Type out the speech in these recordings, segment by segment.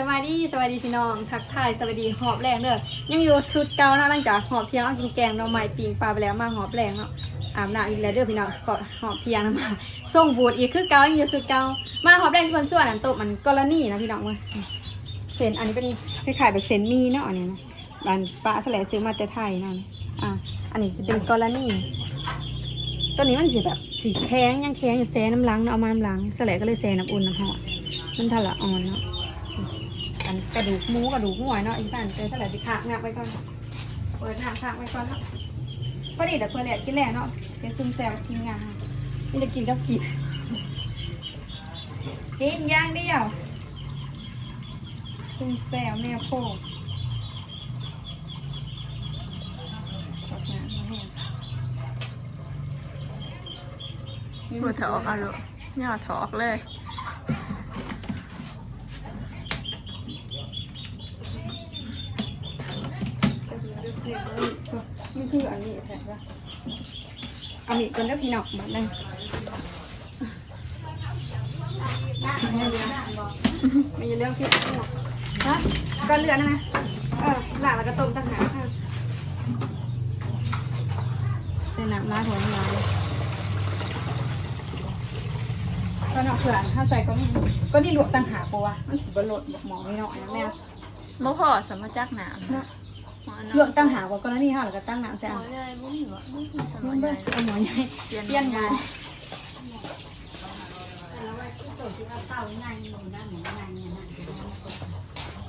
สวัสดีสวัสดีพี่น้องทักทายสวัสดีหอบแรงเด้อยังอยู่สุดเก่าเนาะหลังจากหอบเที่ยงเอากินแกงหน่อไม้ปิงปลาไปแล้วมาหอบแรงเนาะอาบน้ำอีกแล้วเด้อพี่น้องขอหอบเที่ยงแล้วมาส่งบูดอีกคือเก่ายังอยู่สุดเก่ามาหอบแรงส่วนส่วนอันโตมันกรณีนะพี่น้องเว้ยเส้นอันนี้เป็นคล้ายๆแบบเส้นมีเนาะอันนี้นะบานปลาสแลซื้อมาแต่ไทยนั่นอะอันนี้จะเป็นกรณีตัวนี้มันจะแบบสีแข็งยังแข็งอยู่แซ่น้ำล้างเนาะเอามาน้ำล้างสแลก็เลยแซ่น้ำอุ่นน้ำหอดมันทะละอ่อนเนาะ อันกระดูกหมูกระดูกหวยเนาะอีกฝ่ายเป็นสลัดสิขากงับไว้ก่อนเปิดน้ำขากไว้ก่อนเนาะพอดีเดี๋ยวเพื่อนแหลกกินแล้วเนาะเป็นซุ่มแซวกินงานไมันจะกินก็กินกินอย่างเดียวซุ่มแซวแมวโคกตกน้ำมาแห้งหัวถอกเอาลูกย่อถอกเลย นี่คืออันนี้แท้ปะเอามีดก่อนเด้อพี่น้องมาได้ไม่ใช่เรื่องที่ฮะก็เลือนนะเออหลักแล้วก็ต้มตั้งหาค่ะเส้นน้ำลาดหัวน้ำก็เนาะเผื่อถ้าใส่ก็ก็นี่ลวกตั้งหาปัวะมันสิบหลดบอกหมอไม่เนาะนะแม่มะพอสมาจักหนามเนาะ ลวกตั้งหากว่าก็นี่ค่ะแล้วก็ตั้งน้ำใส่หมอะอใหญ่บุ้งหัวบุ้งสมมัอนใหเบิ้ญ่ลเอาหมอใหญ่เปลี่ยนเปลี่ยนหมอ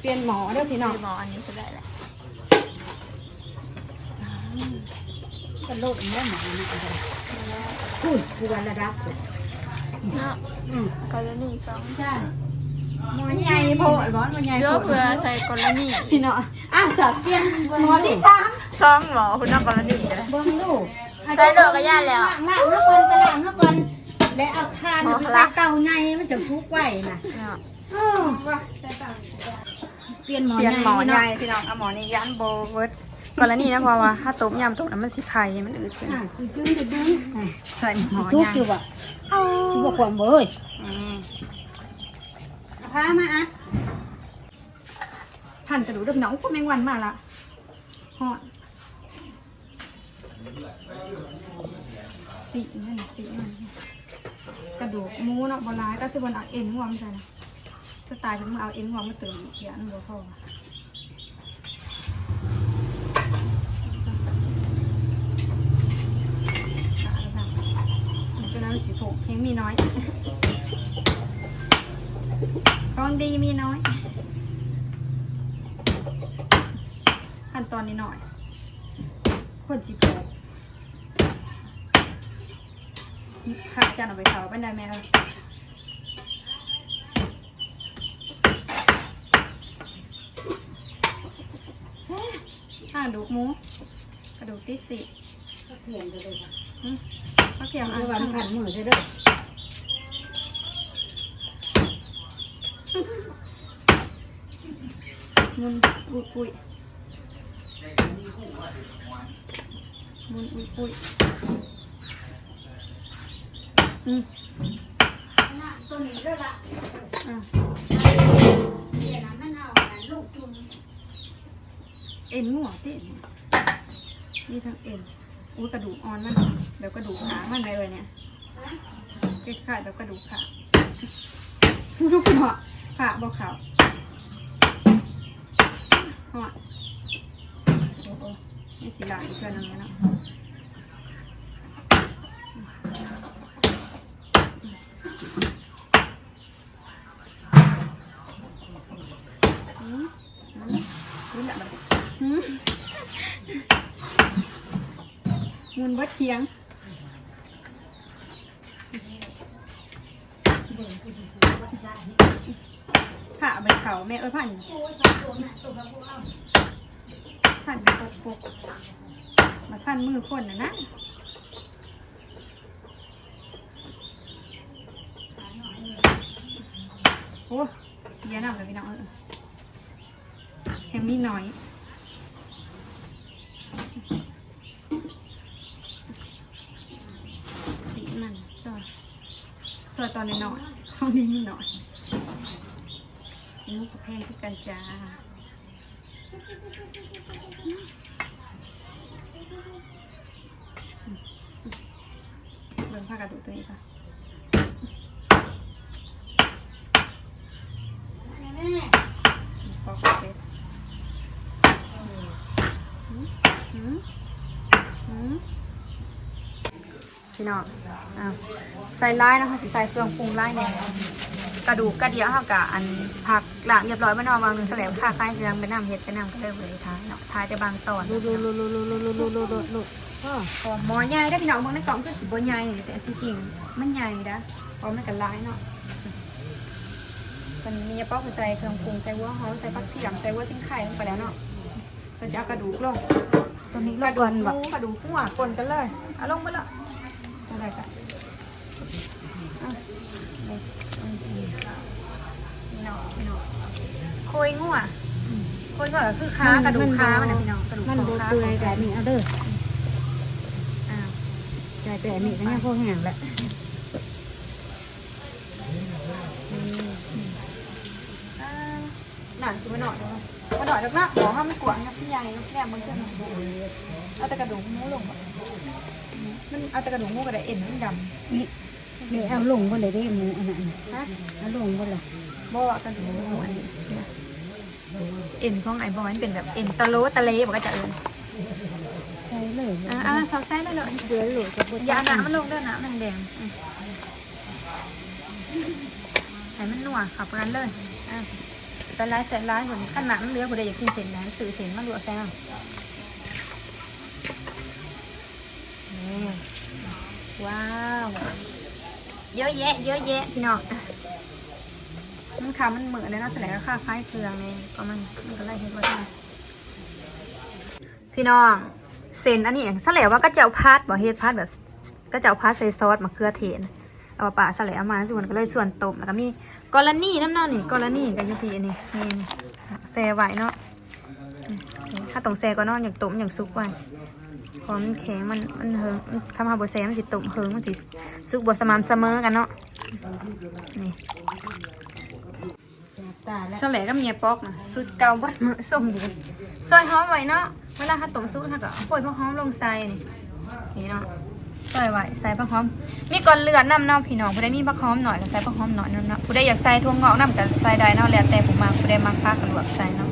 เปลี่ยนหมอเด้อพี่น้องหมออันนี้ก็ได้แหละก็โลดเนื้อหมานะพูดกูวันระดับเลยเนาะอืมกรณีสองใช่ หมอใหญ่โพดบอสหมอใหญ่เยโพอะดเพื่อใส่กรณีพี่น้องอะสับเปลี่ยนหมอที่สามสองหมอคุณนอกกรณีเลยเบิ้งลูกใส่ดอกกระยานแล้วล้างล้างแล้วก่อนก็ล้างแล้วก่อนแล้วเอาทานไปใส่เตาในมันจะฟุกไว้น่ะเนาะอ้อเปลี่ยนหมอเปลี่ยนหมอใหญ่เนาะพี่น้องเอาหมอนี่ยันโบเวิร์ดกรณีนะเพราะว่าถ้าต้มยำต้มน้ำมันสิไข่มันอืดขึ้นอะคือดึงคือดึงอะใส่หมอซุกใหญ่อยู่บ่ซุกบ่ความเบ้ย อืมเอา พามาอัดพันกระดูกด้อพี่น้องอุ๊ยแมงวันมาละฮอดสีนั่นสีนั่นกระดูกหมูเนาะบราณก็สิบนเอาเอ็นหัวมันใส่นะสไตล์เป็นมือเอาเอ็นหัวมาเติมเขียนหัวเข้าก็นั้นสีผงยังมีน้อย ของดีมีน้อย ขั้นตอนนี้หน่อย คนจีโปกขัดกันเอาไปเผาเป็นได้ไหมเอออ่ากระดูกหมูกระดูกติดสิเขียนไปเลยค่ะข้าวเขียวเอาอะวันขันมือใช่เด้อ มุนอุ้ยอุ้ยมุนอุ้ยอุ้ยอืมตัวนี้เด้อละอะเดี๋ยวนะมันเอาอันลูกจุ่มเอ็นหัวติมีทั้งเอ็นอุ้ยกระดูกอ่อนมันแบบกระดูกขามันเลยเนี่ยคล้ายๆแบบกระดูกขาลูกหัว ขาบอกขาหัวโอ้โหนี่สีหลายอีกเพื่อนนึงแล้วเนะมุนบัดเคียง ผ่าใบเขาแม่เอ้ยผ่านผ่านปกปกมาผ่านมือคนนะนะโอ้เยอะหนักเลยพี่น้องเออยังมีน้อยสีมันซอยซอยตอนน้อยๆข้างนี้มีน้อย สีมุกกระแพงที่กันจ้าเบิ่งผ้ากระดูกตัวนี้ค่ะแม่ปอกเสร็จหืมหืมหืมพี่น้องอ้าวใส่ร้ายนะคะสิใส่เครื่องปรุงร้ายแน่ กระดูกกระเดียวเท่ากับอันผักหละเรียบร้อยไม่นอนวางหนึ่งแสลงค่าคล้ายเรืองไปน้ำเห็ดไปน้ำก็เลยเลยท้ายเนาะท้ายแต่บางตอนลุลุลุลุลุลุลุลุลุลุลุพ่อพอหมอใหญ่ได้พี่น้องเบางในกล่องคือสิบ่ใหญ่แต่ที่จริงมันใหญ่นะเพราะมันกันร้ายเนาะมันมียาป๊อใส่เครื่องปรุงใส่หัวหอมใส่ผักเทียมใส่หัวจิ้งไข่ลงไปแล้วเนาะเราจะเอากระดูกลงตัวนี้กระดูกวกนหบ่มูกระดูกหัวปนกันเลยเอาลงไปละอะไรกันเอานี่เนาะพี่น้องโค ยงัวโคยงัวก็คือค้ากระดูกค้ามันนะพี่น้องกระดูกมันของบ่ค้าเปื่อยแต่นี่เอาเด้ออ่าใจแต่นี่ก็ยังพอแห้งแหละอ่าหนังสิมาหน่อยเด้อมาหน่อยแล้วนะหมอห้ามไม่กวางนะพี่ใหญ่เนาะเนี่ยมันก็เอาแต่กระดูกหมูลงก่อนมันเอาแต่กระดูกหมูกับแต่เอ็นมันดำนี่นี่เอาลงบ่เลยได้หมูอันนั้นน่ะฮะเอาลงบ่ล่ะบ่ว่ากระดูกหมูอันนี้ เนี่ยเอ็นของไอ้บอยมันเป็นแบบเอ็นตะโลตะเลบอกก็จะเอินใช่เลยอ่าอ่าซอกไส้ได้เลยเดือดโหลดกับบ่อย่าเอาน้ำมันลงเด้อน้ำมันแดงอืมให้มันนัวขับกันเลยอะใส่ร้ายใส่ร้ายผลขนาดมันเหลือผู้ใดอยากกินเส้นนะสื่อเส้นมาลวกใส่เอานี่ว้าว เยอะแยะ เยอะแยะ พี่น้องอะ มันขามันเหมือนเลยเนาะแสดงว่าค่าคล้ายเครื่องนี่ก็มันมันก็ไล่เห็นว่าพี่น้องเซนอันนี้อย่างแสลว่าก็เจ้าพัดบ่เฮ็ดพัดแบบก็เจ้าพัดใส่ซอสมะเขือเทศเอาปลาแสลเอามาส่วนก็เลยส่วนต้มแล้วก็มีกรณีน้ำเน่านี่กรณีกับยุพีอันนี้นี่แซ่ไว้เนาะถ้าต้องแซ่ก็นอนอย่างต้มอย่างซุปไว้พราะมันแข็งมันมันเฮิงคำว่าบแซ่มันสิต้มเฮิงมันสิซุกบ่สม่ำเสมอกันเนาะนี่ ตาแล้วสแลกับเมียปอกนะสุดเก่าบัดมือส้มดีซอยหอมไว้เนาะเวลาถ้าต้มซุปถ้าก็เอาป่วยผักหอมลงใส่นี่นี่เนาะซอยไว้ใส่ผักหอม มีก่อนเลือดน้ำเนาะพี่น้องผู้ใดมีผักหอมหน่อยก็ใส่ผักหอมหน่อยเนาะผู้ใดอยากใส่ถั่วงอกน้ำก็ใส่ได้เนาะแล้วแต่ผู้มากผู้ใดมักผักก็ลวกใส่เนาะ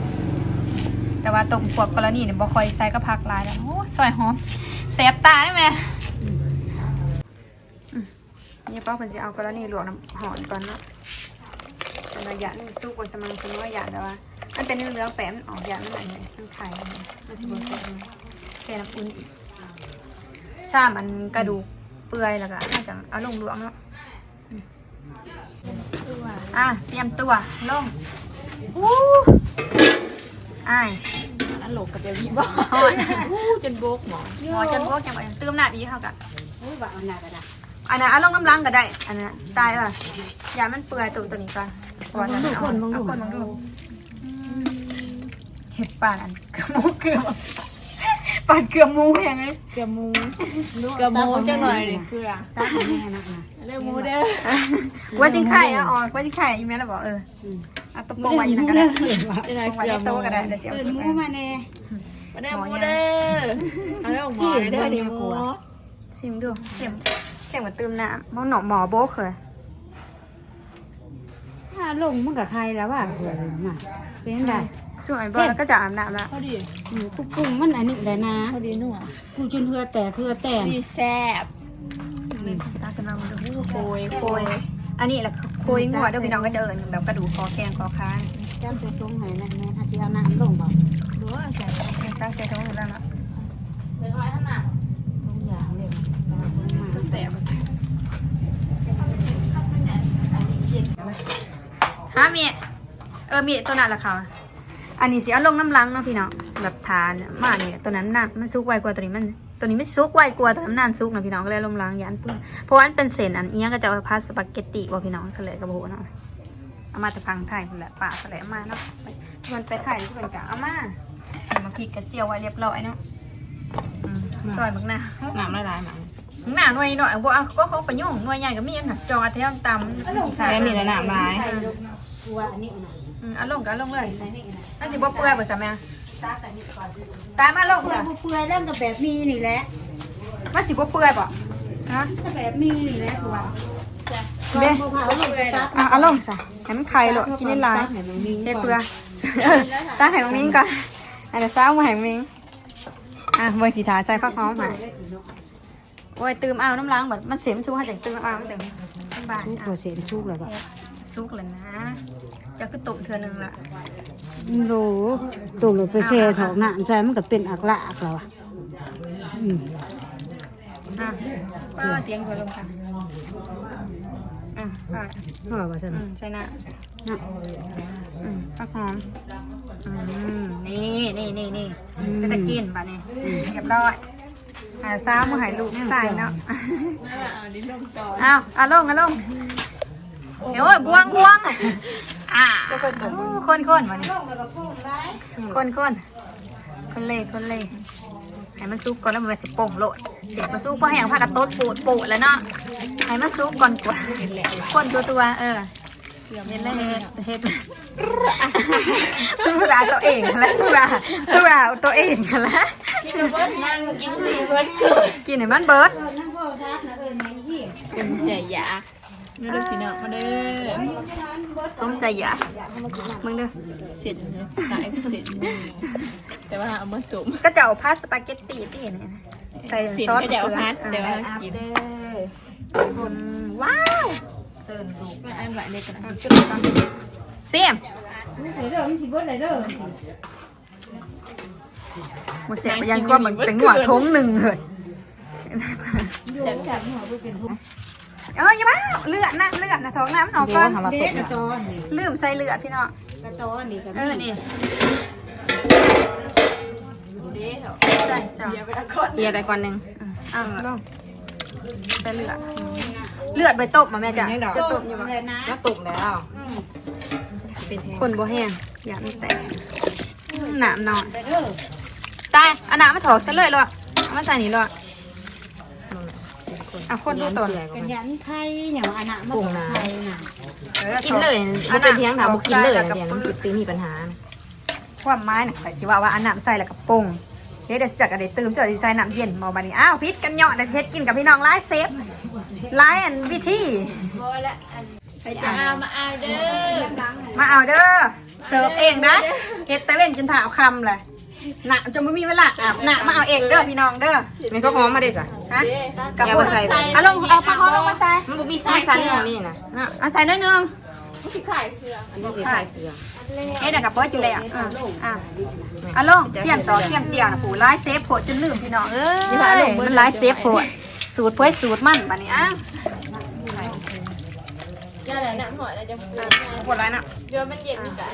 แต่ว่าต้มพวกกรณีเนี่ยบ่ค่อยใส่ก็ผักหลายแล้วโอ้ซอยหอมแสบตาได้ไหมอืมนี่ป้าเพิ่นสิเอากรณีลวกน้ำหอมก่อนเนาะ แต่ละอย่างนี่มันสู้กว่าสมังสมัยอย่างแต่ว่ามันเป็นเนื้อแปมนออกอย่างนั้นอันนี้มันไข่มันสิบเซนเซนน้ำอุ่นอีกซามันกระดูกเปื่อยแล้วก็น่าจะเอาลงลวงเนาะอะเตรียมตัวลงวู้อ้ายอันหลงกับเดวีบ่ฮอดจนโบกหมอหมอจนพวกยังไงเติมหน้าดีเขากะโอ้ยว่าเอาหน้าก็ได้อันนั้นเอาลงน้ำล้างก็ได้ อันนั้นตายป่ะอย่ามันเปื่อยตัวตัวนี้ก่อน ก่อนจะเอาเอาคนมองดูเห็ดป่านอันกือบหมูเกือป่านเกือมูยังไงเกลือมูเกลือมูจังหน่อยนี่เกลือตาของแม่นักนะเรียกหมูเด้อว่าจริงไข่อะอ๋อว่าจริงไข่อีเมลเราบอกเอออืมเอาตะโปงไว้อยังนั้นก็ได้ตรงไว้เกลือในหมูโต๊ะก็ได้เดี๋ยวเอาเอิ้นขึ้นหมูมาแน่มาได้หมูเด้อเอาเรื่องหมอเด้อดิหมูชิมดูเข็มเข็มกับตืมน้ำเพราะหนอหมอโบ๊กเลย ลงมันก็ใครแล้วว่าเออน่ะเป็นได้ส่วนไอ้บอลก็จะอาบน้ำละพอดีหมูกุกุ้งมันอันนี้แหละนะพอดีนัวกูจนเหือแต่เหือแต่ดีแซ่บตากันมาดูโคยโคยอันนี้แหละโคยงัวเดี๋ยวพี่น้องก็จะเอิญแบบกระดูกคอแข้งคอค้างจ้าจะส่งให้แม่แม่อาจจะเอาน้ำลงบ่หรือว่าใส่ตั้งใจท้องอยู่แล้วเนาะใส่หอยขนาดทุกอย่างเลยว่าส่งมาก็แซ่บฮะเมียเออเมียตัวนั้นละค่ะ อันนี้สิเอาลงน้ำล้างเนาะพี่น้องแบบทานมาเนี่ยตัวนั้นน้ำมันซุกไวกว่าตัวนี้มัน ตัวนี้ไม่ซุกไวกว่าตัวน้ำนานซุกนะพี่น้องก็เลยลงล้างยานเปื้อนเพราะว่ามันเป็นเศษอันเอียงก็จะเอาพาสปาเกตติว่าพี่น้องเสลยกระโบเนาะเอามาแต่พังไทยคนแหละป่าเสลยมาเนาะส่วนไปไทยที่เป็นกะเอามาเอามาพริกกระเจียวไว้เรียบร้อยเนาะอืมซอยบักหน้าน้ำละลายหมาหน้าหน่วยหน่อยบ่เอาก็เขาไปยุ่งหน่วยใหญ่ก็มีอันน่ะจอแถวตำใส่มีแต่น้ำลาย กูว่าอันนี้นะอืมเอาลงกันลงเลยนั่นสิบ่เปื่อยบ่ซะแม่ตายมาลงเปื่อซะยบ่เปื่อยเริ่มกับแบบมีนี่แหละมันสิบ่เปื่อยบ่ฮะถ้าแบบมีนี่แหละกูว่าเด้บ่เผาลงตักอะเอาลงซะให้มันไข่โลดกินได้หลายให้มันมีเฮ็ดเปื่อยเออตั้งให้มังมิงก่อนอันเดี๋ยวซ้ามาให้มังมิงอะเบิ่งสิทาใส่ผักหอมให้โอ้ยตื่มเอาน้ำล้างบัดมันเสียมชูให้จังตื่มเอามันจังบ้านทุกอะตัวเสียนชุกแล้วบ่ สุกแล้วนะ จะคือตุ่มเทื่อนึงละโลตัวเลยไปเสียสองน้ำใจมันก็เป็นอักละอักแล้วอะอืมอะเปิดเสียงอยู่ลงค่ะอะอะพ่อว่าซั่นอืมใช่นะนะอืมผักหอมอืมนี่นี่นี่นี่ก็จะกินป่ะนี่เรียบร้อยหาซ้ามาใหายลูกใส่เนาะเอาเอาลงเอาลง เดี๋ยวบวงบวงอ่าคนคนมาเนี่ยคนคนคนเล่คนเล่ให้มันซุกก่อนแล้วมันสิโป่งโลดเสร็จมาซุกก็ให้อย่างผ้ากระต้นปูดปูดแล้วเนาะให้มันซุกก่อนกว่าคนตัวตัวๆเออเห็นแล้วเฮ็ดเฮ็ดตัวาตัวเองแล้วตัวาตัวาตัวเองแล้วนั่งกินซีเบิร์ดคือกินให้มันเบิดนั่งพ่อทักนะเอิ้นแม่ที่สมใจอยาก นี่เด้อพี่น้องมาเด้อสมใจอยากมึงเด้อเสร็จเลยขายก็เสร็จแต่ว่าเอามาตุ่มก็จะเอาพาสปาเกตตีตีเนี่ยนะใส่สินซอสก็จะเอาพาสแต่ว่าอัพกินเด้อคนว้าวเสิร์นลูกอันไหวเลยกันนะเสียมเด้อมันสิเบิดได้เด้อสิหมดเสียงยังก็เหมือนเป็นหัวทงหนึ่งเลยจับจับหัว เป็นทุกเอ้ยอย่าบ้าเลือดนะเลือดนะท้องน้ำมันออกก่อนเด็กกระตอนนี่ลืมใส่เลือดพี่น้องกระตอนนี่ก็เออนี่เด้อใส่จ้าเดี๋ยวไปละคนเลียไปก่อนหนึ่งอะลองใส่เลือดเลือดไปต้มมาแม่จ้ะจะต้มอยู่บ่เลยนะก็ตุ่มแล้วคนบ่แห้งอย่ามันแตกหนามนอนไปเด้อตายเอาหนามมาถอกซะเลยหรอเอามาใส่นี่หรอเอาคนดูตนกันยันไข่อย่างอันน่ะมันก็ไข่น่ะกินเลยมันเป็นเพียงถามบุกินเลยนะเดี๋ยวมันติดมีปัญหา ความไม้น่ะข่อยสิว่าว่าอันน้ำใส่แล้วก็ปรุงเดี๋ยวเดี๋ยวจักอะไรตื่มเจอสิใส่น้ำเย็นมาบัดนี้อ้าวพิษกันเหยาะแล้วเฮ็ดกินกับพี่น้องหลายเซฟหลายอันวิธีพอละอันไปจะเอามาเอาเด้อมาเอาเด้อเสิร์ฟเองนะเฮ็ดตะเว้นจนถาวคำเลย หนะจนไม่มีเวลาอาบหนะมาเอาเองเด้อพี่น้องเด้อมีข้าวหอมมาได้สะฮะกับบัวใส่ไปเอาลงเอาปลาหอมลงมาใส่มันบุมีซีซันของนี่นะน่ะเอาใส่น้อยหนึงสิขายเครื่องอันนี้คือขายเกลือเฮ็ดกับเบิร์ดอยู่แล้วอะอะเอาลงเทียมต่อเทียมเจียวนะปู่ไลายเซฟโพดจนลืมพี่น้องเอ้ยมันไลายเซฟโพดสูตรเพื่อสูตรมันบัดนี้อ้าว จะอะไรน้ำหัวเราจะพูดปวดไรน่ะเดี๋ยวมันเย็นจ้ะ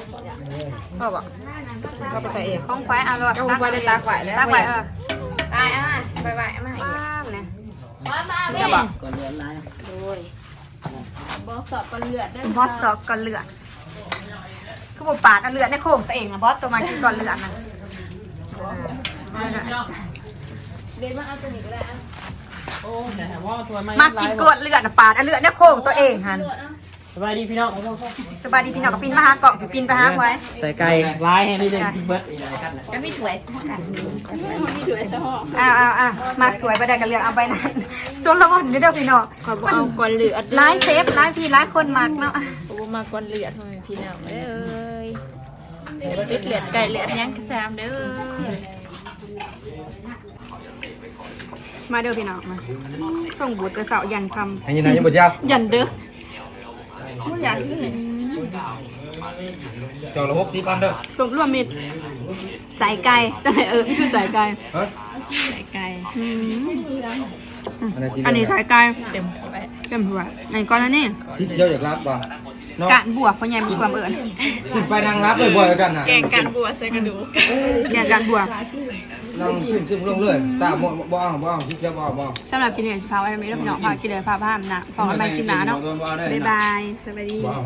พ่อบอกก็ไปใส่เองของไฟเอาลงเอาไว้ได้ตากไว้แล้วตากไว้เออตายอะไปไปมาอีกว้าวเนี่ยมามาแม่จะบอกบอสอบกันเลือดได้บอสซอกก่อนเลือดคือบ่ปากกันเลือดในโค้งตัวเองนะบอสตัวมันกินก่อนเลือดนะเดี๋ยวมาเอาตัวนี้ก็ได้อะมากินกดเลือดนะปาดเอาเลือดในโค้งตัวเองหัน สบายดีพี่น้องสบายดีพี่น้องกับปินมาหาเกาะปินไปหาไว้ใส่ไก่ร้ายให้ได้เลยเบิร์ดก็มีถวยมีถวยสะหออ้าวอ้าวอ้าวมาถวยไปได้กันเลือกเอาไปนั้นส่วนละวันนี่เด้อพี่น้องขอบอกเอาก่อนเลือดร้ายเซฟร้ายพี่ร้ายคนมากเนาะโอ้มาก่อนเลือดทำไมพี่น้องเอ้ยติดเลือดไก่เลือดยังกระซามเด้อมาเด้อพี่น้องมาส่งบุตรแต่เสายันคอันนี้นายยังบ่เจ้าำยันเด้อ จอกละหกสิบพันเด้อรวมรวมมิดสายไก่จังไหนเออคือสายไก่ฮะไก่อืมอันนี้สีอันนี้สายไก่เต็มไปเต็มหัวอันนี้ก้อนแล้วนี่สีเขียวอยากรับป่ะเนาะกะบวกเพราะใหญ่มีความเอิญขึ้นไปทางรับเลยบ่อยกันน่ะแกงกันบัวใส่กระดูกเสียการบวก นั่งซึมซึมลงเลยตาบ่บ่เอาบ่เอาสีเขียวบ่เอาบ่เอาสำหรับกินเนี่ยจะพาไว้ไม่ต้องพี่น้องพากินเลยพาพามนะพอกันไปกินหนาเนาะบ๊ายบายสวัสดีบ่เอา